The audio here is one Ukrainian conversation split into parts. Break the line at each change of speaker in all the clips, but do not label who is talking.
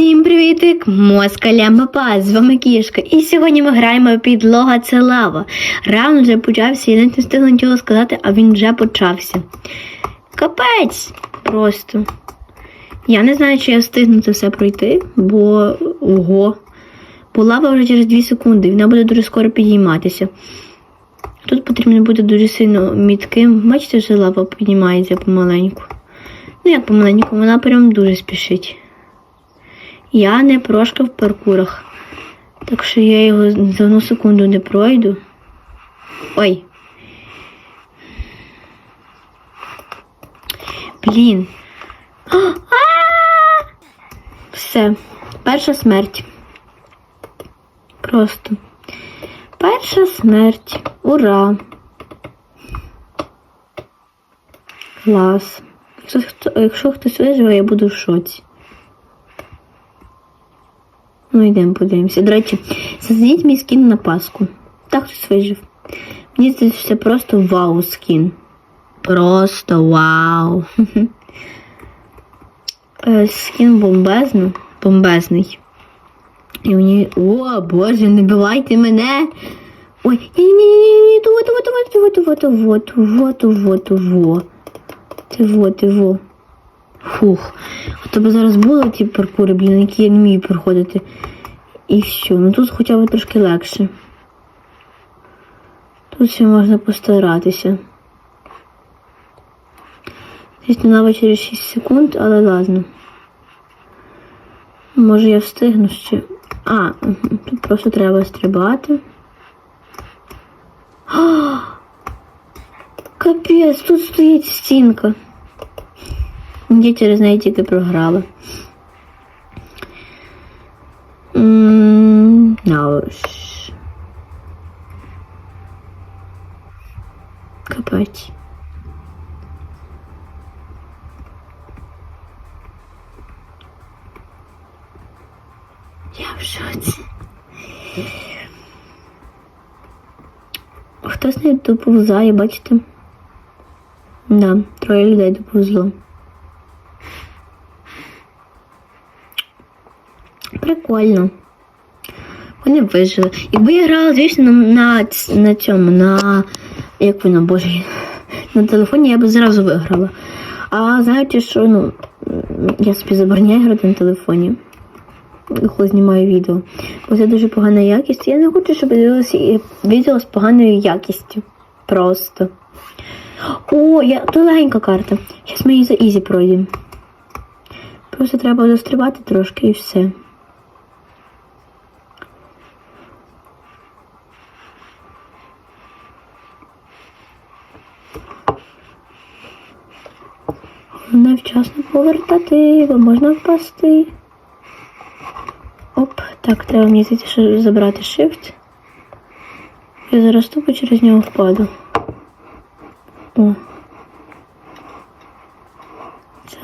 Всім привітик! Москаля Мапа, з вами Кішка. І сьогодні ми граємо підлога це лава. Раунд вже почався, я навіть не встигла нічого сказати, а він вже почався. Капець! Просто. Я не знаю, чи я встигну це все пройти, бо ого. Бо лава вже через 2 секунди, вона буде дуже скоро підійматися. Тут потрібно бути дуже сильно мітким. Бачите, що лава піднімається помаленьку. Ну, як помаленьку, вона прям дуже спішить. Я не прошка в паркурах. Так що я його за одну секунду не пройду. Ой. Блін. Все. Перша смерть. Просто. Перша смерть. Ура! Клас. Якщо, якщо хтось виживе, я буду в шоці. Ну, йдемо, подивимося. До речі, зазніть мій скін на Пасху. Так хтось вижив. Мені здається, просто вау скін. Просто вау. Е, Скін бомбезно, бомбезний. І мені. О, боже, не бивайте мене. Ой, ні, ні, ні, ні, вот, вот, вот, вот, вот, вот, вот, вот, вот. Це вот, во. Фух. А тебе зараз було ті паркури, блін, які я не вмію проходити. І все. Ну тут хоча б трошки легше. Тут ще можна постаратися. Звісно, навіть через 6 секунд, але ладно. Може я встигну ще. А, тут просто треба стрибати. Капець, тут стоїть стінка. Я через неї тільки програла. Ну. Капець. Я в шоці. Хтось не доповзає, бачите? Да, троє людей доповзло. Прикольно. Вони вижили. Якби я грала, звісно, на, на, на цьому, на. Як воно, боже, на телефоні я б зразу виграла. А знаєте, що ну, я собі забороняю грати на телефоні, коли знімаю відео. Бо це дуже погана якість. Я не хочу, щоб дивилося і- відео з поганою якістю. Просто. О, я то легенька карта. Зараз ми її за ізі пройдемо. Просто треба застрибати трошки і все. Головне вчасно повертати, бо можна впасти. Оп, так, треба мені що забрати shift. Я зараз тупо через нього впаду. О.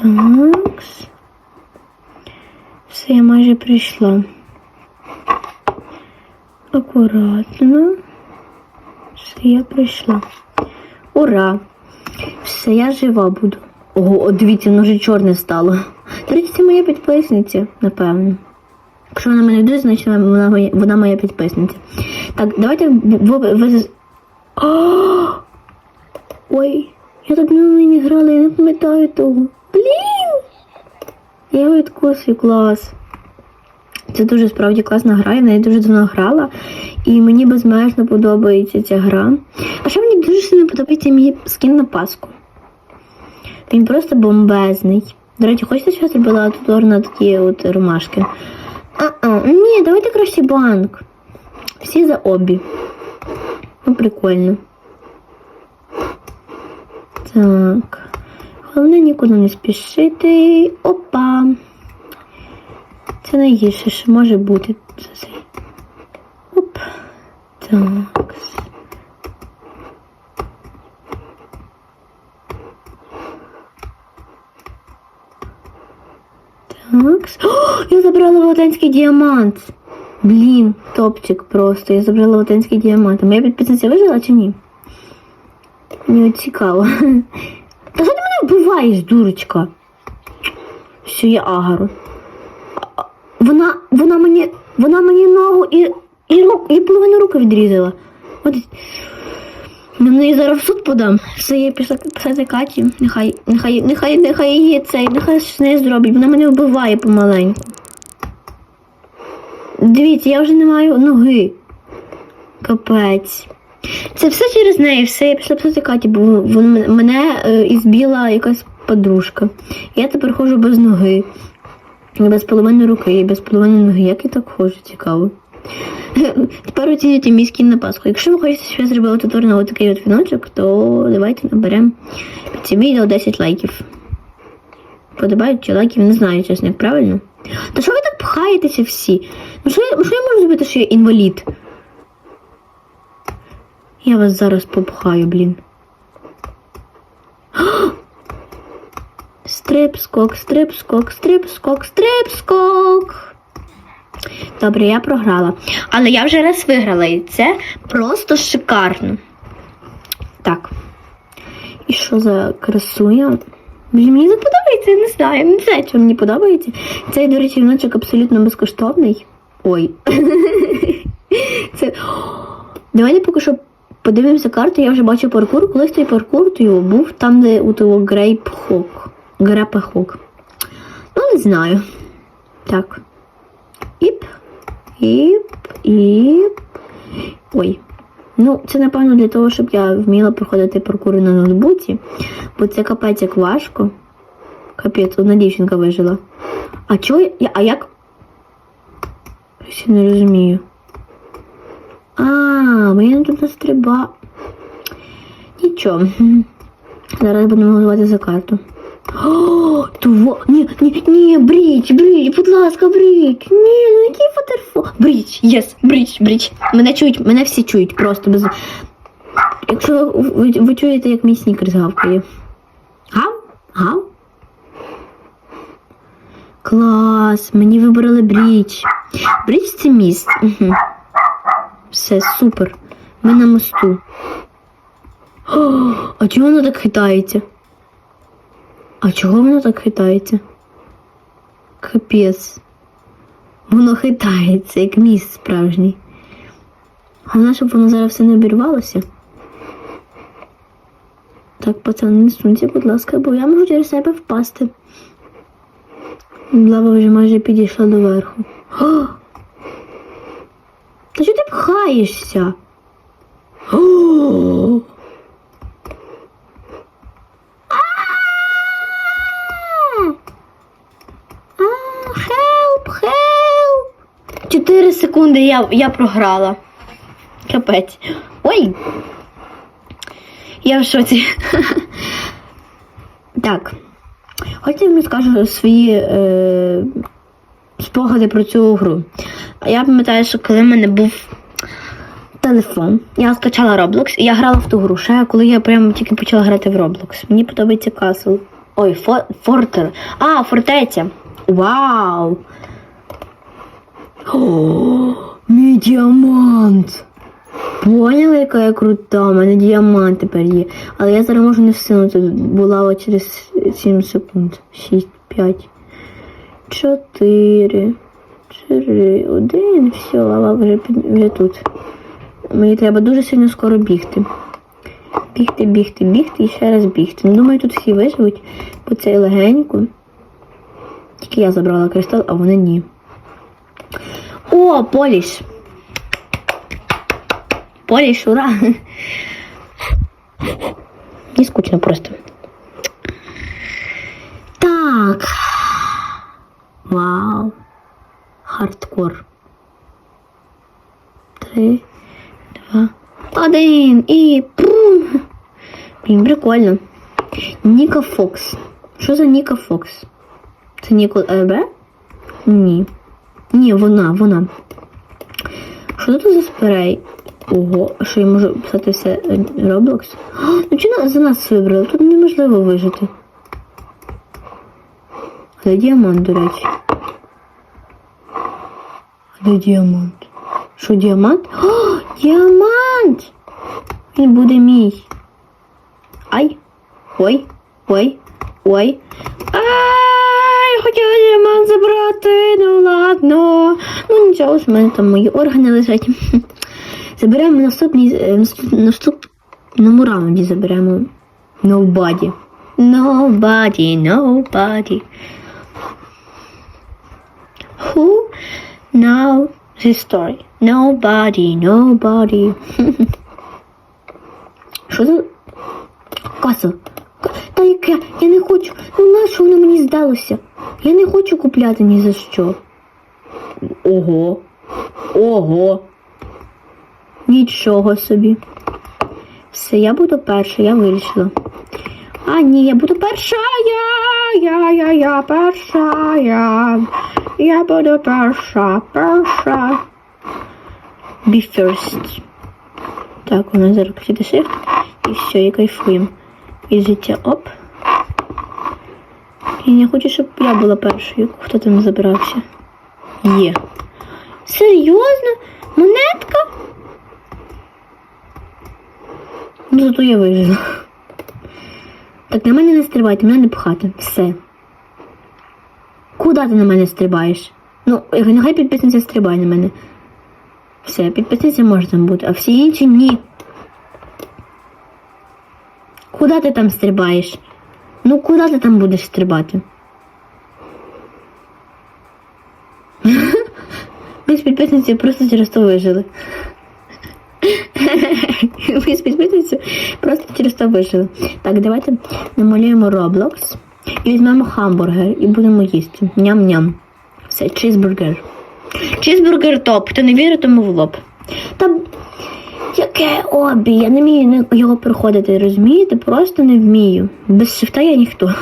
Такс. Все, я майже прийшла. Акуратно. Все, я прийшла. Ура! Все, я жива буду. Ого, от дивіться, воно вже чорне стало. До це моя підписниця, напевно. Якщо вона мене дивиться, значить вона моя, вона моя підписниця. Так, давайте ви! Ой, я давно не грала, я не пам'ятаю того. Блін! Я його відкусив, клас. Це дуже справді класна гра, я в неї дуже давно грала, і мені безмежно подобається ця гра. А ще мені дуже сильно подобається мій скін на Пасху. Він просто бомбезний. До речі, хочете, що я зробила тут на такі от ромашки? А-а, ні, давайте краще банк. Всі за обі. Ну, прикольно. Так. Головне нікуди не спішити. Опа. Це найгірше, що може бути. Оп. Так. Так. О, я забрала велетенський діамант. Блін, топчик просто. Я забрала велетенський діамант. Моя підписниця вижила чи ні? Мені цікаво. Та що ти мене вбиваєш, дурочка? Що я агару? Вона, вона мені, вона мені ногу і, і, рук, і половину руки відрізала. От. Неї зараз в суд подам. Все я пішла писати Каті. Нехай, нехай, нехай, нехай її цей, нехай щось з нею зробить. Вона мене вбиває помаленьку. Дивіться, я вже не маю ноги. Капець. Це все через неї, все я пішла писати Каті, бо вон- мене е, ізбіла якась подружка. Я тепер ходжу без ноги. Без половини руки, без половини ноги. Як я так ходжу, цікаво. Тепер оцінюйте мій скін на Пасху. Якщо ви хочете, щоб я зробила туторіал на отакий от віночок, то давайте наберемо під цим відео 10 лайків. Подобають чи лайків, не знаю, чесно, як правильно. Та що ви так пхаєтеся всі? Ну що я, ну, що я можу зробити, що я інвалід? Я вас зараз попхаю, блін. Стрип, скок, стрип, скок, стрип, скок, стрип, скок. Добре, я програла. Але я вже раз виграла, і це просто шикарно. Так. І що за красуня? Мені не подобається, я не знаю. Не знаю, що мені подобається. Цей, до речі, віночок абсолютно безкоштовний. Ой. Це. Давайте поки що подивимося карту, я вже бачу паркур. Колись той паркур то його був там, де у того Грейп Хок. Грепа Хок. Ну, не знаю. Так. Іп. Іп. Іп. Ой. Ну, це напевно для того, щоб я вміла проходити паркури на ноутбуці, бо це капець як важко. Капець, одна дівчинка вижила. А чого я. А як? Я не розумію. А, бо я не туди стриба. Нічого. Зараз будемо голосувати за карту. О. Ні, ні, ні, бріч, бріч, будь ласка, бріч. Ні, ну який фотерфо. Бріч, єс, бріч, бріч. Мене чують, мене всі чують просто без. Якщо ви, ви чуєте, як мій снікерс гавкає. Гав? Гав? Клас, мені вибрали бріч. Бріч це міст. Угу. Все, супер. Ми на мосту. О, а чого воно так хитається? А чого воно так хитається? Капець. Воно хитається, як міст справжній. Головне, щоб воно зараз все не обірвалося. Так, пацани, не суньте, будь ласка, бо я можу через себе впасти. Лава вже майже підійшла до верху. Та що ти пхаєшся? 4 секунди я я програла. Капець. Ой! Я в шоці. Так. Хоча я вам скажу свої е, спогади про цю гру. Я пам'ятаю, що коли в мене був телефон, я скачала Roblox і я грала в ту гру. Ще коли я прямо тільки почала грати в Roblox. Мені подобається касл. Ой, фо, Фортер. А, фортеця. Вау! О, мій діамант! Поняла, яка я крута, у мене діамант тепер є. Але я зараз можу не всунути, бо лава через 7 секунд. 6, 5, 4, 3, 1, все, лава вже, вже тут. Мені треба дуже сильно скоро бігти. Бігти, бігти, бігти і ще раз бігти. Ну, думаю, тут всі виживуть, бо це легенько. Тільки я забрала кристал, а вони ні. О, поліс! Поліс, ура! Не скучно просто. Так. Вау. Хардкор. Три, два, один і пум. Блін, прикольно. Ніка Фокс. Що за Ніка Фокс? Це Нікол ЕБ? Ні. Ні, вона, вона. Що тут за спрей? Ого, що я можу писати все е, Roblox? А, Ну чи на- за нас вибрали? Тут неможливо вижити. Де діамант, до речі? А де діамант? Що діамант? О, діамант! Він буде мій. Ай! Ой! Ой! Ой! Ай! хотіла діамант забрати, ну ладно. Ну нічого, в мене там мої органи лежать. Заберемо наступний, е, наступному раунді заберемо Nobody. Nobody, nobody. Who now this story? Nobody, nobody. Що за каса? Та яке? Я не хочу. Ну нащо воно мені здалося? Я не хочу купляти ні за що. Ого. Ого. Нічого собі. Все, я буду перша, я вирішила. А, ні, я буду перша. Я, я, я, я перша. Я, я буду перша, перша. Be first. Так, у нас зараз shift. І все, і кайфуємо. І життя оп. І не хочу, щоб я була першою. Хто там забрався? Є. Серйозно? Монетка? Ну, зато я вижила. Так на мене не стрибайте, мене не пхати. Все. Куди ти на мене стрибаєш? Ну, нехай підписниця стрибає на мене. Все, підписниця може там бути, а всі інші ні. Куди ти там стрибаєш? Ну, куди ти там будеш стрибати? Ми з підписниці просто через то вижили. Ми з підписницею просто через то вижили. Так, давайте намалюємо Roblox і візьмемо хамбургер і будемо їсти. Ням-ням. Все, чизбургер. Чизбургер топ. Хто не вірить, тому в лоб. Та яке обі? Я не вмію його проходити, розумієте? Просто не вмію. Без шифта я ніхто.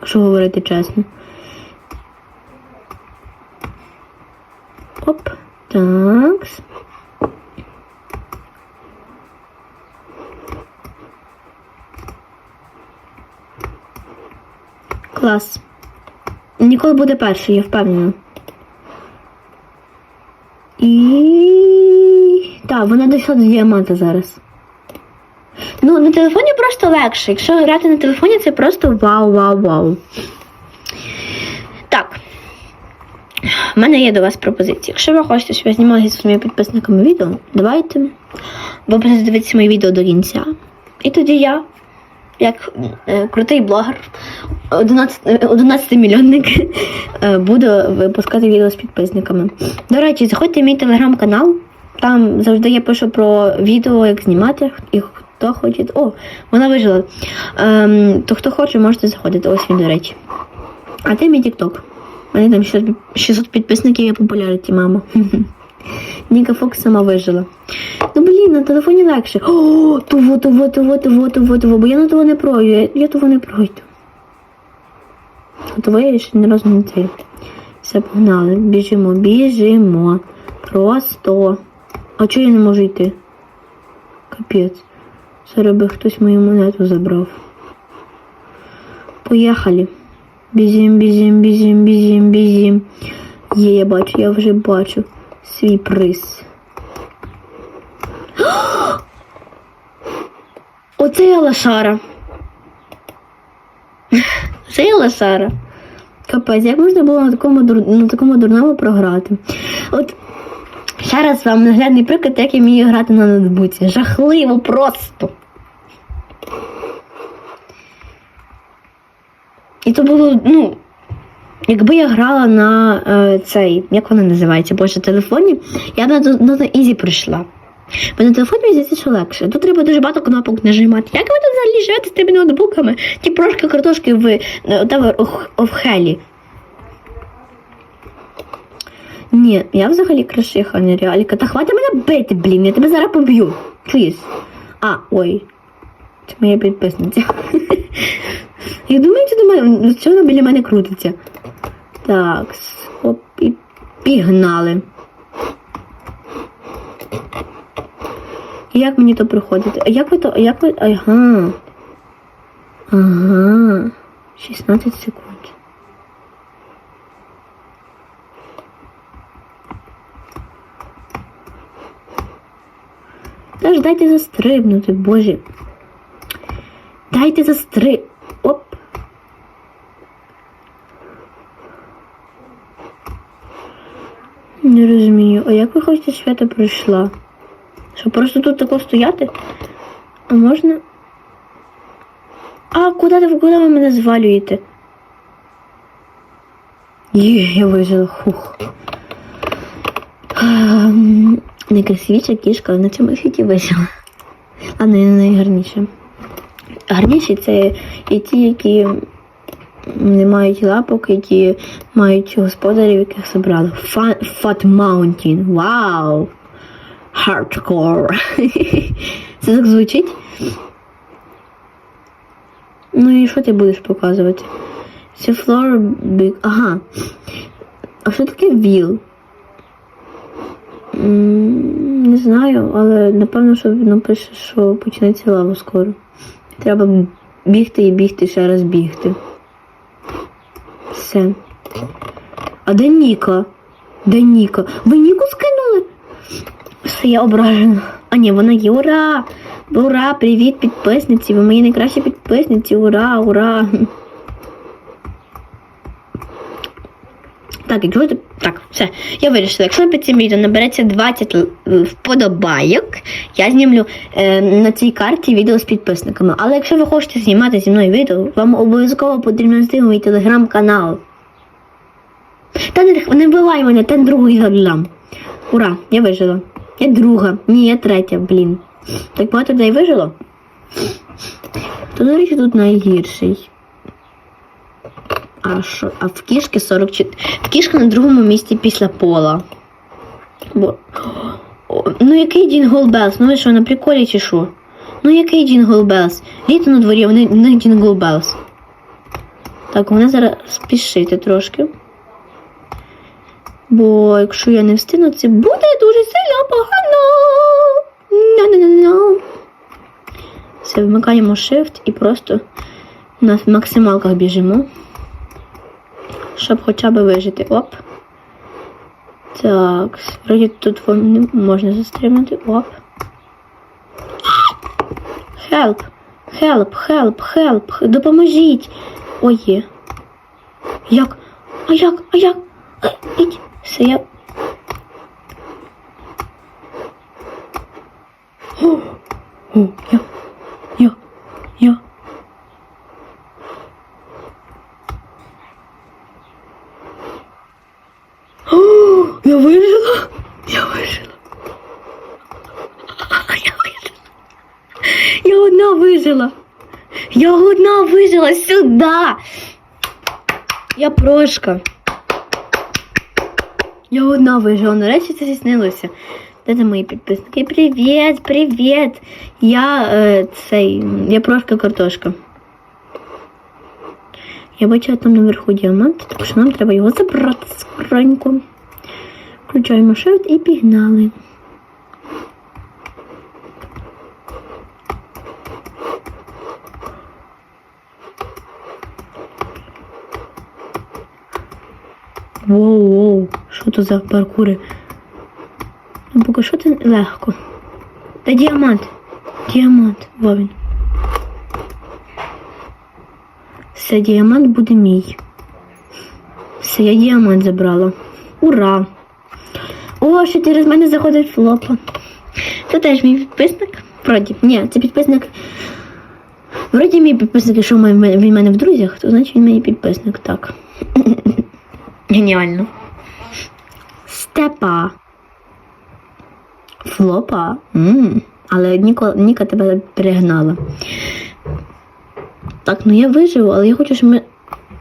Якщо говорити чесно. Оп. Так. Клас. Ніколи буде перший, я впевнена. І. Так, вона дійшла до діаманта зараз. Ну, на телефоні просто легше. Якщо грати на телефоні, це просто вау-вау-вау. Так. У мене є до вас пропозиція. Якщо ви хочете, щоб я знімала зі своїми підписниками відео, давайте ви будете дивитися мої відео до кінця. І тоді я, як е, крутий блогер, 11, е, 11 мільйонник, е, буду випускати відео з підписниками. До речі, заходьте в мій телеграм-канал. Там завжди я пишу про відео, як знімати, і хто хоче. О, вона вижила. Ем, то хто хоче, можете заходити. Ось він, до речі. А це мій тікток. Мене там 600 600 підписників, я популярity, мама. Ніка Фокс сама вижила. Ну блін, на телефоні легше. О, того, того, того, того, того, того, бо я на того не пройду, я, я того не пройду. А того я ще не цей. Все, погнали. Біжимо, біжимо. Просто. А чого я не можу йти? Капець. Зараз би хтось мою монету забрав. Поїхали. Бізім, бізім, бізім, бізім, бізім. Є, я бачу, я вже бачу свій приз. Оце я лошара. Це я лошара. Капець, як можна було на такому, на такому дурному програти? От ще раз вам наглядний приклад, як я вмію грати на ноутбуці. Жахливо просто. І то було, ну, якби я грала на е, цей, як вона називається, боже, телефоні, я б на, на, ізі прийшла. Бо на телефоні здається, що легше. Тут треба дуже багато кнопок нажимати. Як ви тут взагалі живете з тими ноутбуками? Ті прошки картошки в, е, та в, в, в хелі. Ні, я взагалі крашиха, не реаліка. Та хватить мене бити, блін, я тебе зараз поб'ю. Пліз. А, ой. Це моя підписниця. Я думаю, що до мене, що вона біля мене крутиться. Так, оп, і пігнали. Як мені то приходити? А як ви то, як ви, ага. Ага. 16 секунд. Та дайте застрибнути, боже. Дайте застри. Оп. Не розумію, а як ви хочете свято пройшла? Що просто тут тако стояти? А можна... А, куди ви куди ви мене звалюєте? Є, я вижила, хух. Ем, Ем, Найкрасивіша кішка на цьому світі вижила. А не найгарніша. Гарніші це і ті, які не мають лапок, які мають господарів, яких забрали. Fa- Fat Mountain. Вау! Hardcore. Це так звучить? Ну і що ти будеш показувати? Це Floor Big. Ага. А що таке віл? Не знаю, але напевно, що воно пише, що почнеться лава скоро. Треба бігти і бігти, ще раз бігти. Все. А де Ніка? Де Ніка? Ви Ніку скинули? Все, я ображена. А ні, вона є. Ура! Ура! Привіт, підписниці! Ви мої найкращі підписниці! Ура, ура! Так, якщо ти... Так, все, я вирішила, якщо під цим відео набереться 20 л- вподобайок, я знімлю е, на цій карті відео з підписниками. Але якщо ви хочете знімати зі мною відео, вам обов'язково потрібно знайти мій телеграм-канал. Та не, вбивай мене, та другий гадлям. Ура, я вижила. Я друга. Ні, я третя, блін. Так багато людей вижило? То, до речі, тут найгірший. А що? А в кішки 44. В кішка на другому місці після пола. Бо... Ну який Джингл Белс? Ну ви що, на приколі чи що? Ну який Джингл Белс? Літо на дворі, вони них Джингл Белс. Так, мене зараз спішити трошки. Бо якщо я не встигну, це буде дуже сильно погано. На-на-на-на. Все, вмикаємо Shift і просто на максималках біжимо. Щоб хоча б вижити. Оп. Так, вроді тут можна застрибнути. Оп. Help! Help, help, help! Допоможіть! Ой, є. Як? А як? А як? А, ідь. Все, я. О, я. Я. Я. О, я вижила. Я вижила. Я одна вижила. Я одна вижила сюди. Я прошка. Я одна вижила. Нарешті це здійснилося. Де там мої підписники? Привіт, привіт. Я е, цей. Я прошка картошка. Я бачила там наверху діамант, так що нам треба його забрати скоренько. Включаємо shift і пігнали. Воу-воу, що то за паркури? Ну, поки що це легко. Та діамант. Діамант, во він. Все, діамант буде мій. Все, я діамант забрала. Ура! О, що через мене заходить флопа. Це теж мій підписник. Вроді. Ні, це підписник. Вроді мій підписник, якщо він в мене в друзях, то значить він мій підписник. Так. Геніально. Степа. Флопа. м Але Ніко, Ніка тебе перегнала. Так, ну я виживу, але я хочу, щоб ми.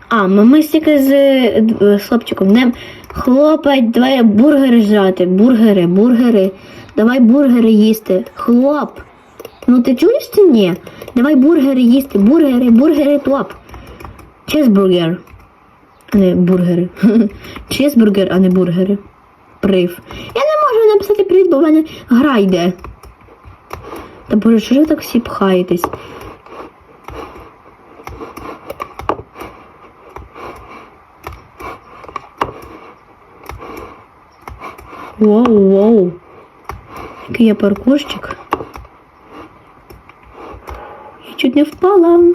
А, ми, ми стільки з, е, з хлопчиком. Не хлопець, давай бургери жрати. Бургери, бургери. Давай бургери їсти. Хлоп. Ну ти чуєш чи ні? Давай бургери їсти. Бургери, бургери топ. Чизбургер. Не бургери. Чизбургер, а не бургери. Прив. Я не можу написати привіт, бо в мене гра йде. Та боже, що ж ви так всі пхаєтесь? Воу, воу. Який я паркурщик. Я чуть не впала.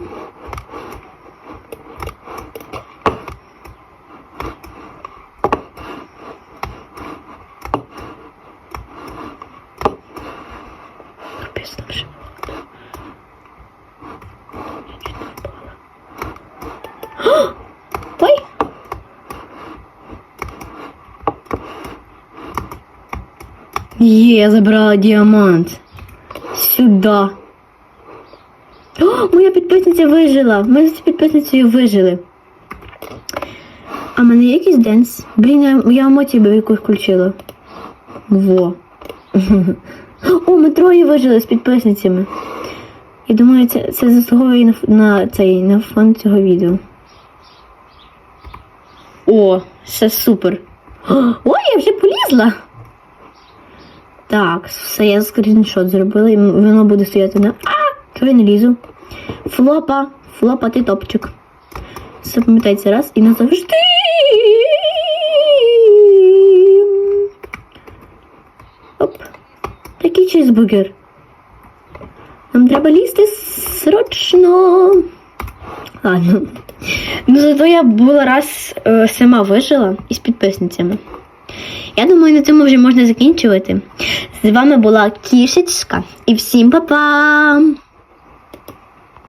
Є, я забрала діамант. Сюда. О, моя підписниця вижила. Ми з підписницею вижили. А в мене є якийсь денс? Блін, я, емоції би якусь включила. Во. О, ми троє вижили з підписницями. Я думаю, це, це заслуговує на, на цей на фон цього відео. О, все супер. Ой, я вже полізла. Так, все, я скріншот зробила, і воно буде стояти на. А! Чого лізу? Флопа, флопа, ти топчик. Запам'ятайте раз і назавжди. Оп. Такий чизбургер. Нам треба лізти срочно. Ладно. Ну, зато я була раз е, сама вижила із підписницями. Я думаю, на цьому вже можна закінчувати. З вами була Кішечка і всім па-па!